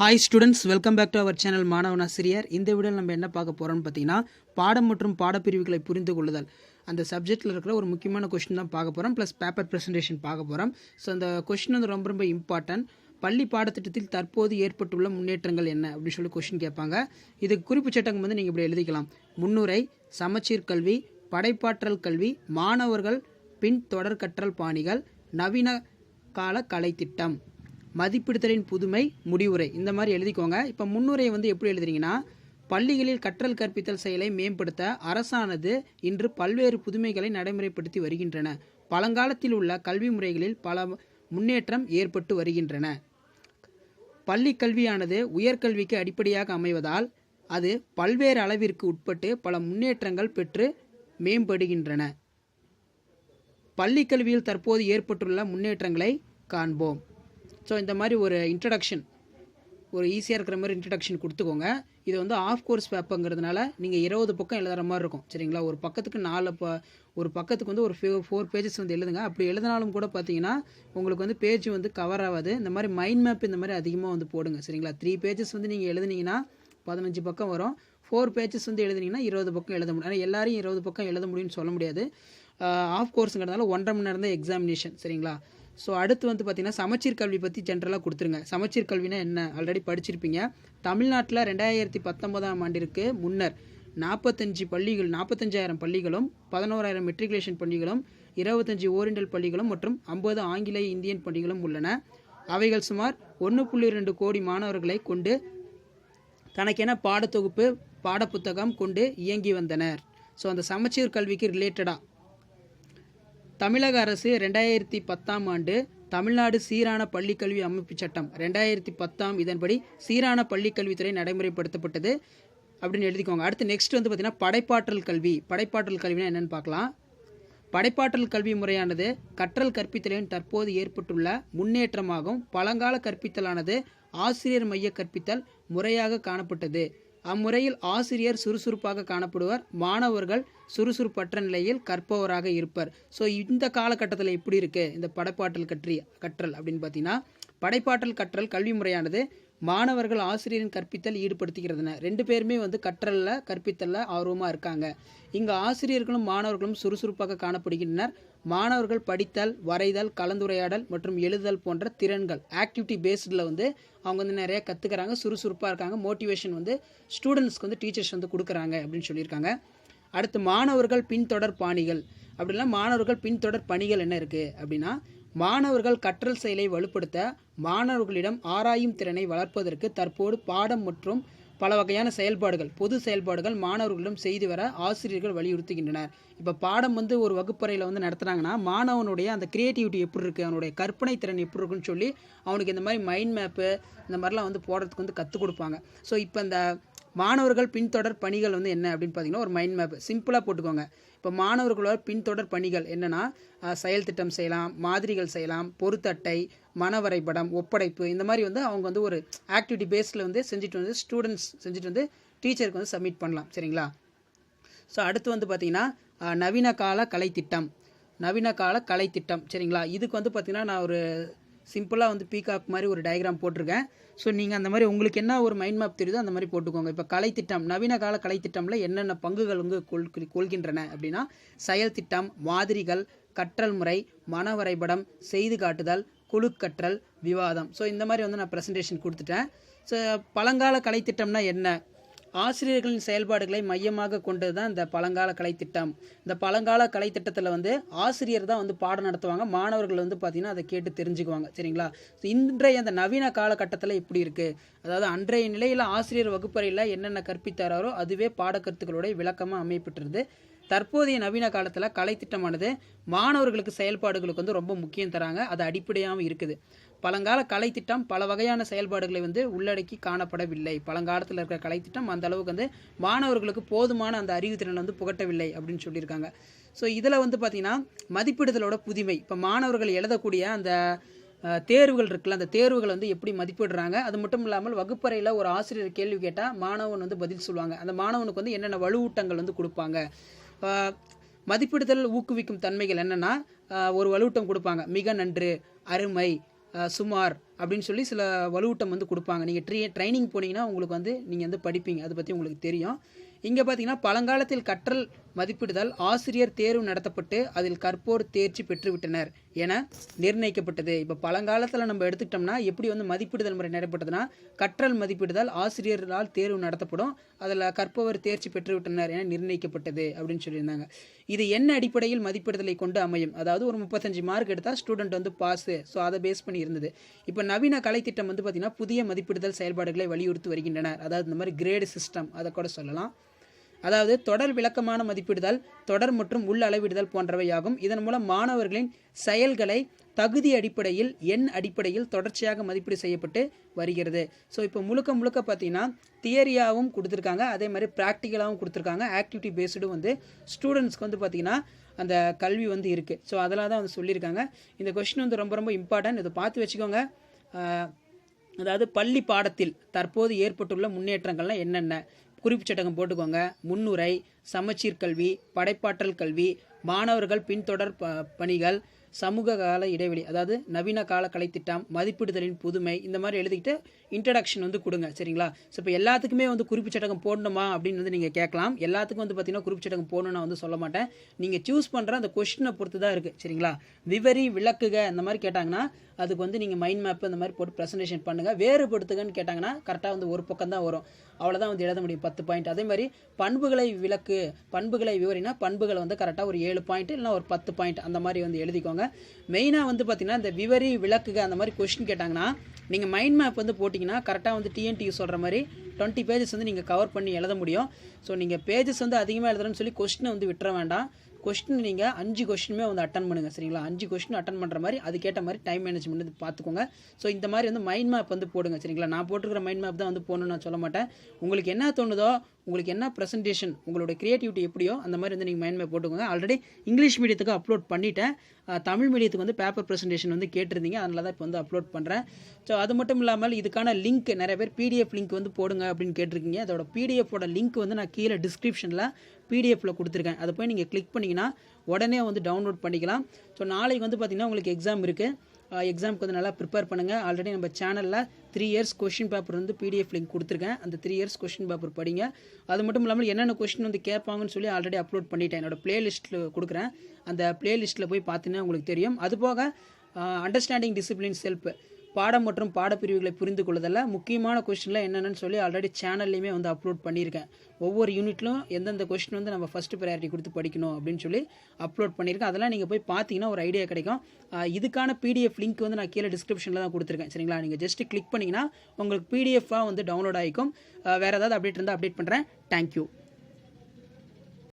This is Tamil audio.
Hi students welcome back to our channel மாணவன் ஆசிரியர் இந்த வீடியோவில் நம்ம என்ன பார்க்க போகிறோம்னு பார்த்தீங்கன்னா பாடம் மற்றும் பாடப்பிரிவுகளை புரிந்து கொள்ளுதல். அந்த சப்ஜெக்ட்டில் இருக்கிற ஒரு முக்கியமான கொஸ்டின் தான் பார்க்க போகிறோம் ப்ளஸ் பேப்பர் ப்ரெசன்டேஷன் பார்க்க போகிறோம் ஸோ அந்த கொஸ்டின் வந்து ரொம்ப ரொம்ப இம்பார்ட்டன்ட் பள்ளி பாடத்திட்டத்தில் தற்போது ஏற்பட்டுள்ள முன்னேற்றங்கள் என்ன அப்படின்னு சொல்லி கொஸ்டின் கேட்பாங்க. இதுக்கு குறிப்பு சட்டங்கள் வந்து நீங்கள் இப்படி எழுதிக்கலாம். முன்னுரை சமச்சீர் கல்வி படைப்பாற்றல் கல்வி மாணவர்கள் பின் தொடர் கற்றல் பாணிகள் நவீன கால கலைத்திட்டம். மதிப்பிடுத்தலின் புதுமை முடிவுரை. இந்த மாதிரி எழுதிக்கோங்க. இப்போ முன்னுரையை வந்து எப்படி எழுதுறீங்கன்னா பள்ளிகளில் கற்றல் கற்பித்தல் செயலை மேம்படுத்த அரசானது இன்று பல்வேறு புதுமைகளை நடைமுறைப்படுத்தி வருகின்றன. பழங்காலத்தில் உள்ள கல்வி முறைகளில் பல முன்னேற்றம் ஏற்பட்டு வருகின்றன. பள்ளி கல்வியானது உயர்கல்விக்கு அடிப்படையாக அமைவதால் அது பல்வேறு அளவிற்கு உட்பட்டு பல முன்னேற்றங்கள் பெற்று மேம்படுகின்றன. பள்ளி கல்வியில் தற்போது ஏற்பட்டுள்ள முன்னேற்றங்களை காண்போம். ஸோ இந்த மாதிரி ஒரு இன்ட்ரடக்ஷன் ஒரு ஈஸியாக இருக்கிற மாதிரி இன்ட்ரடக்ஷன் கொடுத்துக்கோங்க. இது வந்து ஆஃப் கோர்ஸ் பேப்பங்கிறதுனால நீங்கள் இருபது பக்கம் எழுதுகிற மாதிரி இருக்கும். சரிங்களா? ஒரு பக்கத்துக்கு நாலு ப ஒரு பக்கத்துக்கு வந்து ஒரு ஃபோர் பேஜஸ் வந்து எழுதுங்க. அப்படி எழுதினாலும் கூட பார்த்தீங்கன்னா உங்களுக்கு வந்து பேஜ் வந்து கவர் ஆகாது. இந்த மாதிரி மைண்ட் மேப் இந்த மாதிரி அதிகமாக வந்து போடுங்க. சரிங்களா? த்ரீ பேஜஸ் வந்து நீங்கள் எழுதுனீங்கன்னா பதினஞ்சு பக்கம் வரும். ஃபோர் பேஜஸ் வந்து எழுதுனீங்கன்னா இருபது பக்கம் எழுத முடியும். ஆனால் எல்லாரையும் இருபது பக்கம் எழுத முடியும்னு சொல்ல முடியாது. ஆஃப் கோர்ஸுங்கிறதுனால ஒன்றரை மணி நேரம் தான் எக்ஸாமினேஷன் சரிங்களா? ஸோ அடுத்து வந்து பார்த்திங்கன்னா சமச்சீர் கல்வி பற்றி ஜென்ரலாக கொடுத்துருங்க. சமச்சீர் கல்வினா என்ன? ஆல்ரெடி படிச்சிருப்பீங்க. தமிழ்நாட்டில் ரெண்டாயிரத்தி பத்தொன்பதாம் ஆண்டிற்கு முன்னர் நாற்பத்தஞ்சு பள்ளிகள் நாற்பத்தஞ்சாயிரம் பள்ளிகளும் பதினோராயிரம் மெட்ரிகுலேஷன் பள்ளிகளும் இருபத்தஞ்சி ஓரியண்டல் பள்ளிகளும் மற்றும் ஐம்பது ஆங்கிலேய இந்தியன் பள்ளிகளும் உள்ளன. அவைகள் சுமார் ஒன்று புள்ளி ரெண்டு கோடி மாணவர்களை கொண்டு தனக்கென பாடத்தொகுப்பு பாடப்புத்தகம் கொண்டு இயங்கி வந்தனர். ஸோ அந்த சமச்சீர் கல்விக்கு ரிலேட்டடாக தமிழக அரசு ரெண்டாயிரத்தி பத்தாம் ஆண்டு தமிழ்நாடு சீரான பள்ளிக்கல்வி அமைப்பு சட்டம் ரெண்டாயிரத்தி பத்தாம் இதன்படி சீரான பள்ளிக்கல்வித்துறை நடைமுறைப்படுத்தப்பட்டது அப்படின்னு எழுதிக்கோங்க. அடுத்து நெக்ஸ்ட் வந்து பார்த்திங்கன்னா படைப்பாற்றல் கல்வி. படைப்பாற்றல் கல்வினா என்னென்னு பார்க்கலாம். படைப்பாற்றல் கல்வி முறையானது கற்றல் கற்பித்தலின் தற்போது ஏற்பட்டுள்ள முன்னேற்றமாகும் பழங்கால கற்பித்தலானது ஆசிரியர் மைய கற்பித்தல் முறையாக காணப்பட்டது. அம்முறையில் ஆசிரியர் சுறுசுறுப்பாக காணப்படுவார். மாணவர்கள் சுறுசுறுப்பற்ற நிலையில் கற்பவராக இருப்பர். ஸோ இந்த காலகட்டத்தில் எப்படி இருக்குது இந்த படைப்பாற்றல் கற்றி கற்றல் அப்படின்னு பார்த்தீங்கன்னா படைப்பாற்றல் கற்றல் கல்வி முறையானது மாணவர்கள் ஆசிரியரின் கற்பித்தல் ஈடுபடுத்திக்கிறதுன. ரெண்டு பேருமே வந்து கற்றலில் கற்பித்தலில் ஆர்வமாக இருக்காங்க. இங்கே ஆசிரியர்களும் மாணவர்களும் சுறுசுறுப்பாக காணப்படுகின்றனர். மாணவர்கள் படித்தல் வரைதல் கலந்துரையாடல் மற்றும் எழுதல் போன்ற திறன்கள் ஆக்டிவிட்டி பேஸ்டில் வந்து அவங்க வந்து நிறைய கற்றுக்கிறாங்க சுறுசுறுப்பாக இருக்காங்க மோட்டிவேஷன் வந்து ஸ்டூடெண்ட்ஸ்க்கு வந்து டீச்சர்ஸ் வந்து கொடுக்குறாங்க அப்படின்னு சொல்லியிருக்காங்க. அடுத்து மாணவர்கள் பின்தொடர் பாணிகள். அப்படின்னா மாணவர்கள் பின்தொடர் பணிகள் என்ன இருக்குது அப்படின்னா மாணவர்கள் கற்றல் செயலை வலுப்படுத்த மாணவர்களிடம் ஆராயும் திறனை வளர்ப்பதற்கு தற்போது பாடம் மற்றும் பல வகையான செயல்பாடுகள் பொது செயல்பாடுகள் மாணவர்களிடம் செய்து வர ஆசிரியர்கள் வலியுறுத்துகின்றனர். இப்போ பாடம் வந்து ஒரு வகுப்பறையில் வந்து நடத்துகிறாங்கன்னா மாணவனுடைய அந்த கிரியேட்டிவிட்டி எப்படி இருக்குது அவனுடைய கற்பனை திறன் எப்படி இருக்குன்னு சொல்லி அவனுக்கு இந்த மாதிரி மைண்ட் மேப்பு இந்த மாதிரிலாம் வந்து போடுறதுக்கு வந்து கற்றுக் கொடுப்பாங்க. ஸோ இப்போ இந்த மாணவர்கள் பின்தொடர் பணிகள் வந்து என்ன அப்படின்னு பார்த்தீங்கன்னா ஒரு மைண்ட் மேப் சிம்பிளாக போட்டுக்கோங்க. இப்போ மாணவர்களோட பின்தொடர் பணிகள் என்னென்னா செயல் திட்டம் செய்யலாம் மாதிரிகள் செய்யலாம் பொருத்தட்டை மன வரைபடம் ஒப்படைப்பு இந்த மாதிரி வந்து அவங்க வந்து ஒரு ஆக்டிவிட்டி பேஸில் வந்து செஞ்சுட்டு வந்து ஸ்டூடெண்ட்ஸ் செஞ்சுட்டு வந்து டீச்சருக்கு வந்து சப்மிட் பண்ணலாம். சரிங்களா? ஸோ அடுத்து வந்து பார்த்திங்கன்னா நவீன கால கலை திட்டம் நவீன கால கலை திட்டம் சரிங்களா? இதுக்கு வந்து பார்த்திங்கன்னா நான் ஒரு சிம்பிளாக வந்து பீகாக் மாதிரி ஒரு டயக்ராம் போட்டிருக்கேன். ஸோ நீங்கள் அந்த மாதிரி உங்களுக்கு என்ன ஒரு மைண்ட் மேப் தெரியுதோ அந்த மாதிரி போட்டுக்கோங்க. இப்போ கலை திட்டம் நவீன கால கலை திட்டமில் என்னென்ன பங்குகள் வந்து கொள் கொள்கின்றன அப்படின்னா செயல் திட்டம் மாதிரிகள் கற்றல் முறை மன வரைபடம் செய்து காட்டுதல் குழுக்கற்றல் விவாதம். ஸோ இந்த மாதிரி வந்து நான் ப்ரெசன்டேஷன் கொடுத்துட்டேன். ஸோ பழங்கால கலை திட்டம்னா என்ன? ஆசிரியர்களின் செயல்பாடுகளை மையமாக கொண்டது தான் இந்த பழங்கால கலைத்திட்டம் இந்த பழங்கால கலைத்திட்டத்தில் வந்து ஆசிரியர் தான் வந்து பாடம் நடத்துவாங்க. மாணவர்கள் வந்து பார்த்திங்கன்னா அதை கேட்டு தெரிஞ்சுக்குவாங்க. சரிங்களா? இன்றைய அந்த நவீன காலகட்டத்தில் இப்படி இருக்குது அதாவது அன்றைய நிலையில் ஆசிரியர் வகுப்பறையில் என்னென்ன கற்பித்தாரோ அதுவே பாடக்கருத்துக்களுடைய விளக்கமாக அமையப்பட்டிருது தற்போதைய நவீன காலத்தில் கலைத்திட்டமானது மாணவர்களுக்கு செயல்பாடுகளுக்கு வந்து ரொம்ப முக்கியம் தராங்க. அது அடிப்படையாகவும் இருக்குது. பழங்கால கலைத்திட்டம் பல வகையான செயல்பாடுகளை வந்து உள்ளடக்கி காணப்படவில்லை. பழங்காலத்தில் இருக்கிற கலைத்திட்டம் அந்த அளவுக்கு வந்து மாணவர்களுக்கு போதுமான அந்த அறிவுத்திறன் வந்து புகட்டவில்லை அப்படின்னு சொல்லியிருக்காங்க. ஸோ இதில் வந்து பார்த்திங்கன்னா மதிப்பிடுதலோட புதுமை. இப்போ மாணவர்கள் எழுதக்கூடிய அந்த தேர்வுகள் இருக்குல்ல அந்த தேர்வுகள் வந்து எப்படி மதிப்பிடுறாங்க? அது மட்டும் இல்லாமல் வகுப்பறையில் ஒரு ஆசிரியர் கேள்வி கேட்டால் மாணவன் வந்து பதில் சொல்லுவாங்க. அந்த மாணவனுக்கு வந்து என்னென்ன வலுவூட்டங்கள் வந்து கொடுப்பாங்க? மதிப்பிடுதல் ஊக்குவிக்கும் தன்மைகள் என்னென்னா ஒரு வலுவூட்டம் கொடுப்பாங்க. மிக நன்று அருமை சுமார் அப்படின்னு சொல்லி சில வலுவூட்டம் வந்து கொடுப்பாங்க. நீங்கள் ட்ரீ ட்ரைனிங் போனீங்கன்னா உங்களுக்கு வந்து நீங்கள் வந்து படிப்பீங்க. அதை பற்றி உங்களுக்கு தெரியும். இங்கே பார்த்தீங்கன்னா பழங்காலத்தில் கற்றல் மதிப்பிடுதல் ஆசிரியர் தேர்வு நடத்தப்பட்டு அதில் கற்போர் தேர்ச்சி பெற்றுவிட்டனர் என நிர்ணயிக்கப்பட்டது. இப்போ பழங்காலத்தில் நம்ம எடுத்துக்கிட்டோம்னா எப்படி வந்து மதிப்பிடுதல் முறை நடைபெற்றதுன்னா கற்றல் மதிப்பிடுதல் ஆசிரியர்களால் தேர்வு நடத்தப்படும் அதில் கற்பவர் தேர்ச்சி பெற்றுவிட்டனர் என நிர்ணயிக்கப்பட்டது அப்படின்னு சொல்லியிருந்தாங்க. இது என்ன அடிப்படையில் மதிப்பிடுதலை கொண்டு அமையும்? அதாவது ஒரு முப்பத்தஞ்சு மார்க் எடுத்தால் ஸ்டூடெண்ட் வந்து பாஸு ஸோ அதை பேஸ் பண்ணி இருந்தது. இப்போ நவீன கலைத்திட்டம் வந்து பார்த்திங்கன்னா புதிய மதிப்பிடுதல் செயல்பாடுகளை வலியுறுத்தி வருகின்றனர் அதாவது இந்த மாதிரி கிரேடு சிஸ்டம் அதை கூட சொல்லலாம். அதாவது தொடர் விளக்கமான மதிப்பிடுதல் தொடர் மற்றும் உள் அளவிடுதல் போன்றவையாகும். இதன் மூலம் மாணவர்களின் செயல்களை தகுதி அடிப்படையில் எண் அடிப்படையில் தொடர்ச்சியாக மதிப்பீடு செய்யப்பட்டு வருகிறது. ஸோ இப்போ முழுக்க முழுக்க பார்த்தீங்கன்னா தியரியாகவும் கொடுத்துருக்காங்க. அதே மாதிரி ப்ராக்டிக்கலாகவும் கொடுத்துருக்காங்க. ஆக்டிவிட்டி பேஸ்டும் வந்து ஸ்டூடெண்ட்ஸ்க்கு வந்து பார்த்தீங்கன்னா அந்த கல்வி வந்து இருக்குது ஸோ அதெல்லாம் தான் வந்து சொல்லியிருக்காங்க. இந்த கொஷின் வந்து ரொம்ப ரொம்ப இம்பார்ட்டன்ட் இதை பார்த்து வச்சுக்கோங்க. அதாவது பள்ளி பாடத்தில் தற்போது ஏற்பட்டுள்ள முன்னேற்றங்கள்லாம் என்னென்ன? குறிப்பு சட்டகம் போட்டுக்கோங்க. முன்னுரை சமச்சீர் கல்வி படைப்பாற்றல் கல்வி மாணவர்கள் பின்தொடர் ப பணிகள் சமூக கால இடைவெளி அதாவது நவீன கால கலைத்திட்டம் மதிப்பிடுதலின் புதுமை இந்த மாதிரி எழுதிக்கிட்டு இன்ட்ரடக்ஷன் வந்து கொடுங்க சரிங்களா? ஸோ இப்போ எல்லாத்துக்குமே வந்து குறிப்பு சட்டகம் போடணுமா அப்படின்னு வந்து நீங்கள் கேட்கலாம். எல்லாத்துக்கும் வந்து பார்த்தீங்கன்னா குறிப்பு சட்டகம் போடணும்னு வந்து சொல்ல மாட்டேன். நீங்கள் சூஸ் பண்ணுற அந்த கொஷினை பொறுத்து தான் இருக்குது சரிங்களா? விவரி விளக்குக இந்த மாதிரி கேட்டாங்கன்னா அதுக்கு வந்து நீங்கள் மைண்ட் மேப் இந்த மாதிரி போட்டு ப்ரெசன்டேஷன் பண்ணுங்கள் வேறுபடுத்துங்கன்னு கேட்டாங்கன்னா கரெக்டாக வந்து ஒரு பக்கம் தான் வரும். அவ்வளோதான் வந்து எழுத முடியும் பத்து பாயிண்ட் அதே மாதிரி பண்புகளை விளக்கு பண்புகளை விவரினா பண்புகளை வந்து கரெக்டாக ஒரு ஏழு பாயிண்ட் இல்லைனா ஒரு பத்து பாயிண்ட் அந்த மாதிரி வந்து எழுதிக்கோங்க. மெயினாக வந்து பார்த்தீங்கன்னா இந்த விவரி விளக்குக அந்த மாதிரி கொஷின் கேட்டாங்கன்னா நீங்கள் மைண்ட் மேப் வந்து போட்டிங்கன்னா கரெக்டாக வந்து டிஎன்டிக்கு சொல்கிற மாதிரி டுவெண்ட்டி பேஜஸ் வந்து நீங்கள் கவர் பண்ணி எழுத முடியும். ஸோ நீங்கள் பேஜஸ் வந்து அதிகமாக எழுதுறேன்னு சொல்லி கொஸ்டினை வந்து விட்டுற வேண்டாம். கொஸ்டின் நீங்கள் அஞ்சு கொஸ்டினுமே வந்து அட்டன் பண்ணுங்கள் சரிங்களா? அஞ்சு கொஸ்டின் அட்டன் பண்ணுற மாதிரி அதுக்கேற்ற மாதிரி டைம் மேனேஜ்மெண்ட் வந்து பார்த்துக்கோங்க ஸோ இந்த மாதிரி வந்து மைண்ட் மேப் வந்து போடுங்க சரிங்களா? நான் போட்டிருக்கிற மைண்ட் மேப் தான் வந்து போகணும்னு நான் சொல்ல மாட்டேன். உங்களுக்கு என்ன தோணுதோ உங்களுக்கு என்ன ப்ரெசன்டேஷன் உங்களோட கிரியேட்டிவிட்டி எப்படியோ அந்த மாதிரி வந்து நீங்கள் மைண்ட் மேப் போட்டுக்கோங்க. ஆல்ரெடி இங்கிலீஷ் மீடியத்துக்கு அப்லோட் பண்ணிட்டேன். தமிழ் மீடியத்துக்கு வந்து பேப்பர் ப்ரெசன்டேஷன் வந்து கேட்டிருந்தீங்க. அதனால தான் இப்போ வந்து அப்லோட் பண்ணுறேன் ஸோ அது மட்டும் இல்லாமல் இதுக்கான லிங்க் நிறைய பேர் பிடிஎஃப் லிங்க் வந்து போடுங்க. அப்படின்னு கேட்டிருக்கீங்க. அதோட பிடிஎஃபோட லிங்க் வந்து நான் கீழே டிஸ்கிரிப்ஷனில் பிடிஎஃப்பில் கொடுத்துருக்கேன். அதை போய் நீங்கள் கிளிக் பண்ணிங்கன்னா உடனே வந்து டவுன்லோட் பண்ணிக்கலாம். ஸோ நாளைக்கு வந்து பார்த்திங்கன்னா உங்களுக்கு எக்ஸாம் இருக்குது எக்ஸாமுக்கு வந்து நல்லா ப்ரிப்பேர் பண்ணுங்கள் ஆல்ரெடி நம்ம சேனலில் த்ரீ இயர்ஸ் கொஷின் பேப்பர் வந்து பிடிஎஃப் லிங்க் கொடுத்துருக்கேன். அந்த த்ரீ இயர்ஸ் கொஷின் பேப்பர் படிங்க. அது மட்டும் இல்லாமல் என்னென்ன கொஷின் வந்து கேட்பாங்கன்னு சொல்லி ஆல்ரெடி அப்லோட் பண்ணிட்டேன். என்னோட ப்ளேலிஸ்ட்டில் கொடுக்குறேன். அந்த ப்ளேலிஸ்ட்டில் போய் பார்த்தீங்கன்னா உங்களுக்கு தெரியும். அதுபோக அண்டர்ஸ்டாண்டிங் டிசிப்ளின் செல்ஃப் பாடம் மற்றும் பாடப்பிரிவுகளை புரிந்து கொள்ளுதல முக்கியமான கொஸ்டின்லாம் என்னென்னு சொல்லி ஆல்ரெடி சேனல்லையுமே வந்து அப்லோட் பண்ணியிருக்கேன். ஒவ்வொரு யூனிட்லும் எந்தெந்த கொஸ்டின் வந்து நம்ம ஃபஸ்ட்டு ப்ரையாரிட்டி கொடுத்து படிக்கணும் அப்படின்னு சொல்லி அப்லோட் பண்ணியிருக்கேன். அதெல்லாம் நீங்கள் போய் பார்த்தீங்கன்னா ஒரு ஐடியா கிடைக்கும். இதுக்கான பிடிஎஃப் லிங்க் வந்து நான் கீழே டிஸ்கிரிப்ஷனில் தான் கொடுத்துருக்கேன். சரிங்களா? நீங்கள் ஜஸ்ட் கிளிக் பண்ணிங்கன்னா உங்களுக்கு பிடிஎஃபாக வந்து டவுன்லோட் ஆகிக்கும். வேறு ஏதாவது அப்டேட் இருந்தால் அப்டேட் பண்ணுறேன் தேங்க்யூ